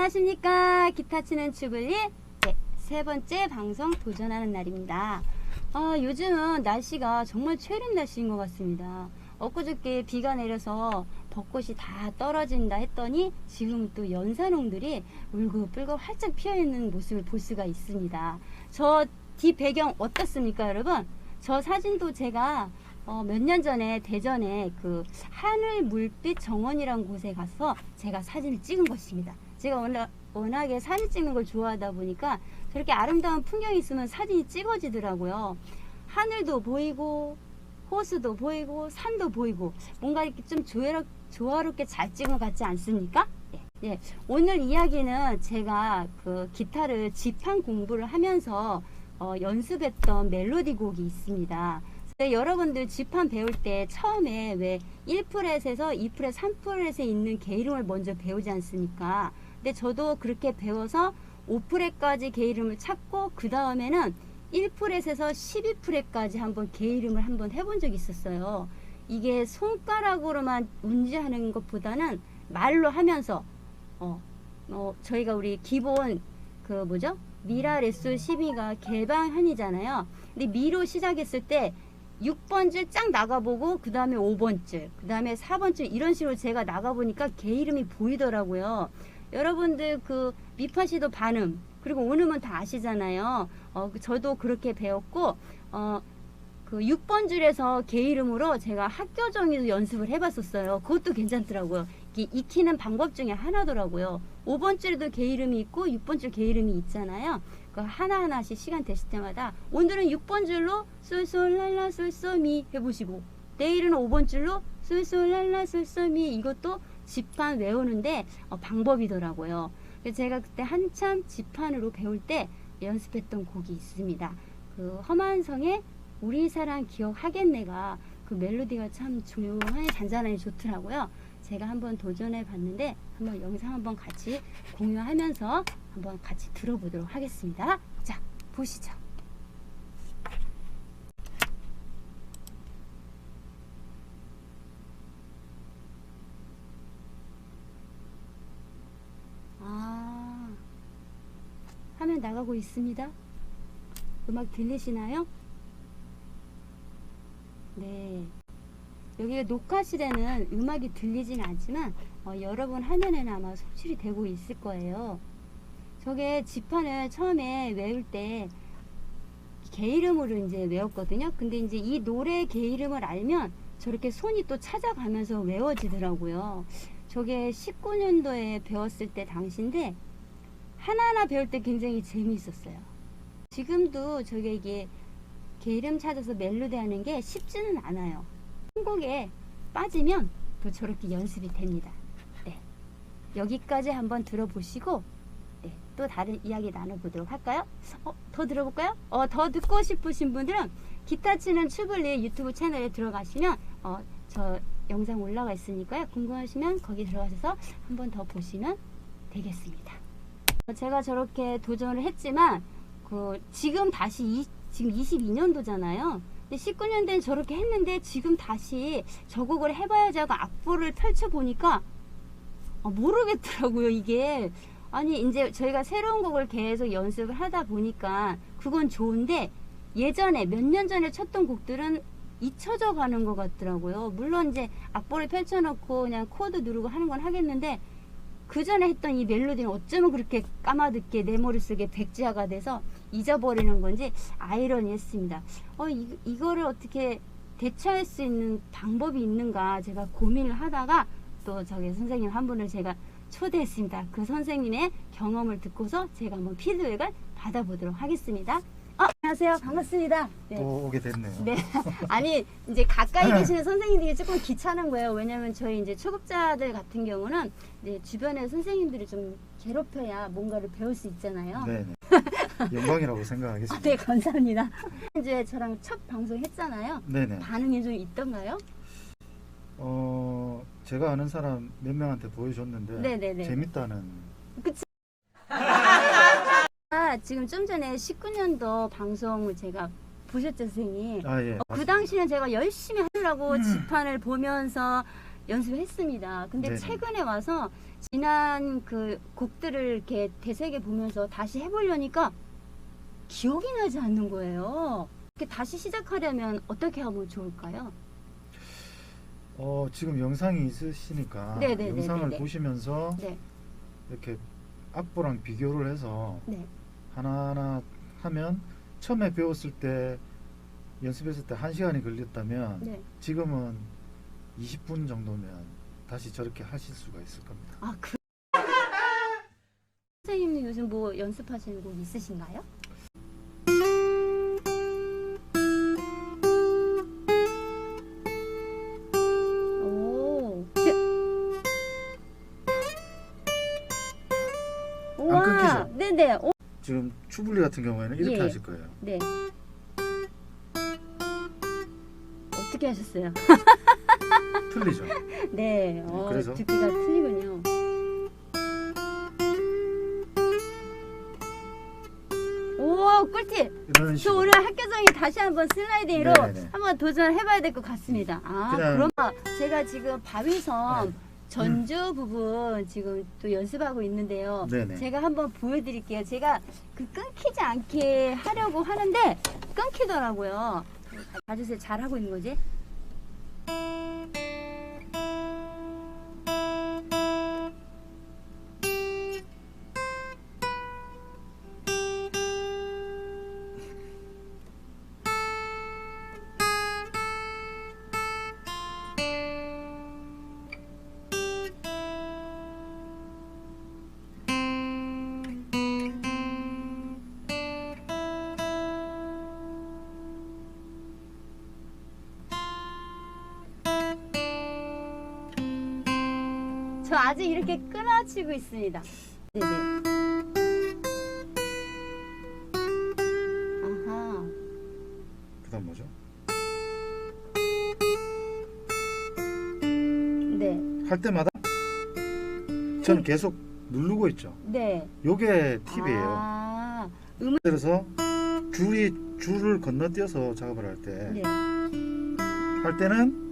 안녕하십니까. 기타 치는 추블리 네, 세 번째 방송 도전하는 날입니다. 아, 요즘은 날씨가 정말 최린 날씨인 것 같습니다. 엊그저께 비가 내려서 벚꽃이 다 떨어진다 했더니 지금 또 연산홍들이 울긋불긋 활짝 피어있는 모습을 볼 수가 있습니다. 저뒤 배경 어떻습니까, 여러분? 저 사진도 제가 어, 몇 년 전에 대전에 그 하늘 물빛 정원이라는 곳에 가서 제가 사진을 찍은 것입니다. 제가 워낙, 워낙에 사진 찍는 걸 좋아하다 보니까 저렇게 아름다운 풍경이 있으면 사진이 찍어지더라고요. 하늘도 보이고 호수도 보이고 산도 보이고 뭔가 이렇게 좀 조화롭, 조화롭게 잘 찍은 것 같지 않습니까? 예, 예. 오늘 이야기는 제가 그 기타를 지판 공부를 하면서 어, 연습했던 멜로디 곡이 있습니다. 네, 여러분들 지판 배울 때 처음에 왜 1프렛에서 2프렛, 3프렛에 있는 개 이름을 먼저 배우지 않습니까? 근데 저도 그렇게 배워서 5프렛까지 개 이름을 찾고 그 다음에는 1프렛에서 12프렛까지 한번 개 이름을 한번 해본 적이 있었어요. 이게 손가락으로만 운지하는 것보다는 말로 하면서 어, 어 저희가 우리 기본 그 뭐죠? 미라 레솔 12가 개방한이잖아요. 근데 미로 시작했을 때 6번 줄 쫙 나가보고 그 다음에 5번 줄, 그 다음에 4번 줄 이런 식으로 제가 나가보니까 개 이름이 보이더라고요. 여러분들 그 미파시도 반음 그리고 온음은 다 아시잖아요. 어, 저도 그렇게 배웠고 어, 그 6번 줄에서 개 이름으로 제가 학교 정의도 연습을 해봤었어요. 그것도 괜찮더라고요. 익히는 방법 중에 하나더라고요. 5번 줄에도 개 이름이 있고 6번 줄 개 이름이 있잖아요. 그 하나하나씩 시간 되실 때마다 오늘은 6번 줄로 솔솔랄라 솔솔미 해보시고 내일은 5번 줄로 솔솔랄라 솔솔미 이것도 지판 외우는데 어, 방법이더라고요. 그래서 제가 그때 한참 지판으로 배울 때 연습했던 곡이 있습니다. 그 험한성의 우리 사랑 기억하겠네가 그 멜로디가 참 조용하니 잔잔하니 좋더라고요. 제가 한번 도전해 봤는데 한번 영상 한번 같이 공유하면서 한번 같이 들어보도록 하겠습니다. 자, 보시죠. 아, 화면 나가고 있습니다. 음악 들리시나요? 네. 여기 녹화실에는 음악이 들리진 않지만 어, 여러분 화면에는 아마 송출이 되고 있을 거예요. 저게 지판을 처음에 외울 때 개 이름으로 이제 외웠거든요. 근데 이제 이 노래 개 이름을 알면 저렇게 손이 또 찾아가면서 외워지더라고요. 저게 19년도에 배웠을 때 당시인데 하나하나 배울 때 굉장히 재미있었어요. 지금도 저게 이게 개 이름 찾아서 멜로디 하는 게 쉽지는 않아요. 한 곡에 빠지면 또 저렇게 연습이 됩니다. 네. 여기까지 한번 들어보시고 네, 또 다른 이야기 나눠보도록 할까요? 어, 더 들어볼까요? 어, 더 듣고 싶으신 분들은 기타 치는 추블리 유튜브 채널에 들어가시면 어, 저 영상 올라가 있으니까요. 궁금하시면 거기 들어가셔서 한번 더 보시면 되겠습니다. 어, 제가 저렇게 도전을 했지만 그 지금 다시 이, 지금 22년도잖아요. 근데 19년대는 저렇게 했는데 지금 다시 저 곡을 해봐야지 하고 악보를 펼쳐보니까 아, 모르겠더라고요, 이게. 아니, 이제 저희가 새로운 곡을 계속 연습을 하다 보니까 그건 좋은데 예전에 몇 년 전에 쳤던 곡들은 잊혀져 가는 것 같더라고요. 물론 이제 악보를 펼쳐놓고 그냥 코드 누르고 하는 건 하겠는데 그 전에 했던 이 멜로디는 어쩌면 그렇게 까마득게 내 머릿속에 백지화가 돼서 잊어버리는 건지 아이러니했습니다. 어, 이, 이거를 어떻게 대처할 수 있는 방법이 있는가 제가 고민을 하다가 또 저기 선생님 한 분을 제가 초대했습니다. 그 선생님의 경험을 듣고서 제가 한번 피드백을 받아보도록 하겠습니다. 어, 안녕하세요. 반갑습니다. 네. 또 오게 됐네요. 네. 아니, 이제 가까이 계시는 선생님들이 조금 귀찮은 거예요. 왜냐면 저희 이제 초급자들 같은 경우는 이제 주변에 선생님들이 좀 괴롭혀야 뭔가를 배울 수 있잖아요. 네, 네. 영광이라고 아, 생각하겠습니다. 네, 감사합니다. 이제 저랑 첫 방송 했잖아요. 네, 네. 반응이 좀 있던가요? 어, 제가 아는 사람 몇 명한테 보여줬는데 네, 네, 네. 재밌다는 아, 지금 좀 전에 19년도 방송을 제가 보셨죠, 선생님? 아 예. 어, 그 당시는 제가 열심히 하려고 지판을 보면서 연습했습니다. 근데 네네. 최근에 와서 지난 그 곡들을 이렇게 되새겨 보면서 다시 해보려니까 기억이 나지 않는 거예요. 이렇게 다시 시작하려면 어떻게 하면 좋을까요? 어, 지금 영상이 있으시니까 네네네네네. 영상을 보시면서 네, 이렇게 악보랑 비교를 해서 네. 하나하나 하면 처음에 배웠을 때 연습했을 때 1시간이 걸렸다면 네. 지금은 20분 정도면 다시 저렇게 하실 수가 있을 겁니다. 아, 그... 선생님은 요즘 뭐 연습하시는 곡 있으신가요? 오. 제- 우와, 끊기죠? 네네. 오, 지금 추블리 같은 경우에는 이렇게 예. 하실 거예요. 네. 어떻게 하셨어요? 틀리죠? 네, 어, 그래서? 듣기가 틀리군요. 오, 꿀팁! 이런 저 식으로. 오늘 학교정이 다시 한번 슬라이딩으로 네네. 한번 도전해봐야 될 것 같습니다. 아, 그냥- 그럼 제가 지금 바위섬 네. 전주 부분 지금 또 연습하고 있는데요. 네네. 제가 한번 보여드릴게요. 제가 그 끊기지 않게 하려고 하는데 끊기더라고요. 봐주세요. 잘하고 있는 거지? 저 아직 이렇게 끊어치고 있습니다. 네네. 아하. 그다음 뭐죠? 네. 할 때마다 저는 계속 누르고 있죠. 네. 요게 팁이에요. 아, 그래서 줄이 줄을 건너뛰어서 작업을 할때할 네. 때는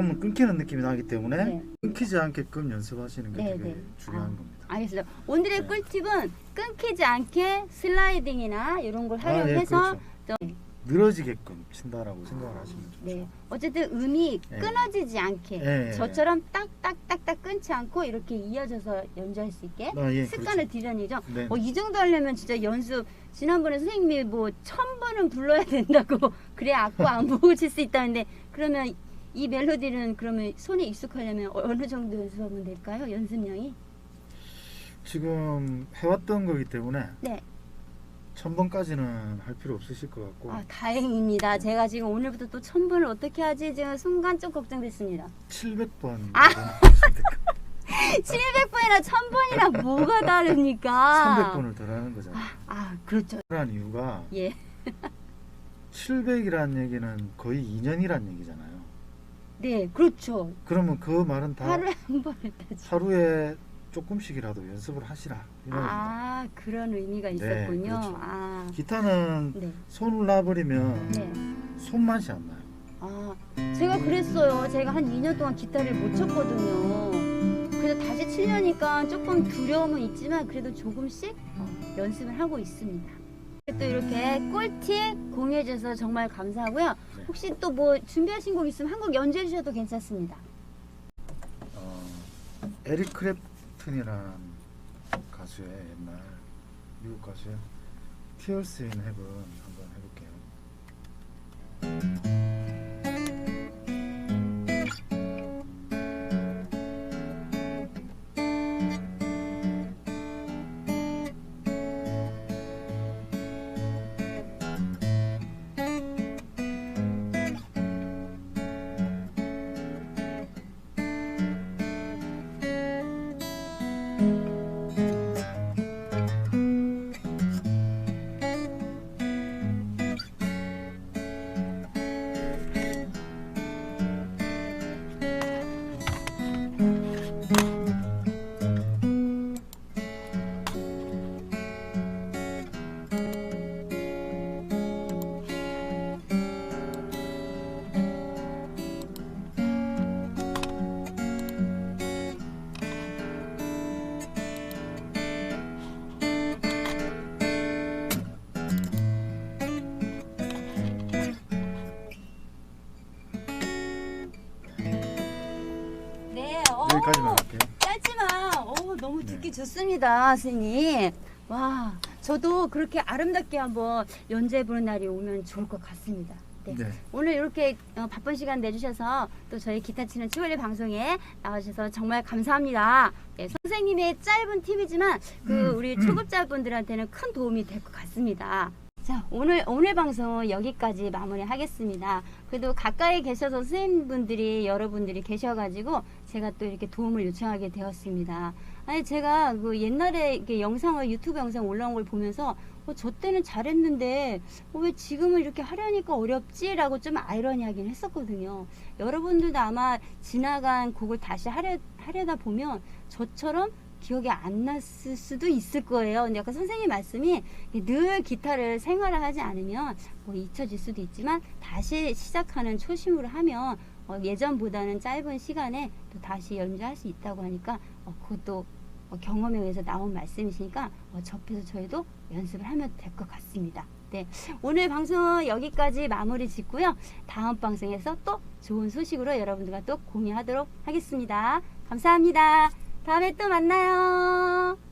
한번 끊기는 느낌이 나기 때문에 네. 끊기지 않게끔 연습하시는 게 네, 되게 네. 중요한 아. 겁니다. 알겠습니다. 오늘의 네. 꿀팁은 끊기지 않게 슬라이딩이나 이런 걸 아, 예, 해서 그렇죠. 좀- 늘어지게끔 친다라고 생각을 하시면 좋죠. 네. 어쨌든 음이 예. 끊어지지 않게 예, 예, 저처럼 딱딱딱딱 끊지 않고 이렇게 이어져서 연주할 수 있게 아, 예, 습관을 그렇죠. 들여내죠. 네. 어, 이 정도 하려면 진짜 연습 지난번에 선생님이 뭐 천 번은 불러야 된다고 그래야 악보 안 보고 칠 수 있다는데 그러면 이 멜로디는 그러면 손에 익숙하려면 어- 어느 정도 연습하면 될까요? 연습량이? 지금 해왔던 거기 때문에 네. 천 번까지는 할 필요 없으실 것 같고 아 다행입니다. 제가 지금 오늘부터 또 천 번을 어떻게 하지 지금 순간 좀 걱정됐습니다. 700번 아! 하시면 될것 700번이나 천 번이랑 뭐가 다릅니까? 300번을 더 하는 거잖아요. 아 그렇죠. 그런 이유가 예. 700이라는 얘기는 거의 2년이란 얘기잖아요. 네 그렇죠. 그러면 그 말은 다 하루에 한 번을 따지. 하루에 조금씩이라도 연습을 하시라 이 말입니다. 아 그런 의미가 네, 있었군요. 그렇죠. 아 기타는 네. 손을 놔버리면 네. 손맛이 안 나요. 아, 제가 그랬어요. 제가 한 2년 동안 기타를 못 쳤거든요. 그래서 다시 치려니까 조금 두려움은 있지만 그래도 조금씩 어, 연습을 하고 있습니다. 또 이렇게 꿀팁 공유해주셔서 정말 감사하고요. 네. 혹시 또 뭐 준비하신 곡 있으면 한곡 연주해 주셔도 괜찮습니다. 어, 에릭 크랩튼이라는 가수의 옛날 미국 가수의 Tears in Heaven 한번 해볼게요. 여기까지만 할게요. 짧지만 어, 너무 네. 듣기 좋습니다, 선생님. 와, 저도 그렇게 아름답게 한번 연주해 보는 날이 오면 좋을 것 같습니다. 네. 네. 오늘 이렇게 어, 바쁜 시간 내주셔서 또 저희 기타 치는 추월리 방송에 나와주셔서 정말 감사합니다. 네, 선생님의 짧은 팁이지만 그 음, 우리 음. 초급자분들한테는 큰 도움이 될 것 같습니다. 자, 오늘 오늘 방송은 여기까지 마무리하겠습니다. 그래도 가까이 계셔서 선생님분들이 여러분들이 계셔가지고 제가 또 이렇게 도움을 요청하게 되었습니다. 아니 제가 그 옛날에 이렇게 영상을 유튜브 영상 올라온 걸 보면서 어, 저 때는 잘했는데 어, 왜 지금은 이렇게 하려니까 어렵지라고 좀 아이러니하긴 했었거든요. 여러분들도 아마 지나간 곡을 다시 하려, 하려다 보면 저처럼 기억이 안 났을 수도 있을 거예요. 근데 아까 선생님 말씀이 늘 기타를 생활을 하지 않으면 뭐 잊혀질 수도 있지만 다시 시작하는 초심으로 하면 어, 예전보다는 짧은 시간에 또 다시 연주할 수 있다고 하니까 어, 그것도 어, 경험에 의해서 나온 말씀이시니까 어, 접해서 저희도 연습을 하면 될 것 같습니다. 네, 오늘 방송은 여기까지 마무리 짓고요. 다음 방송에서 또 좋은 소식으로 여러분들과 또 공유하도록 하겠습니다. 감사합니다. 다음에 또 만나요.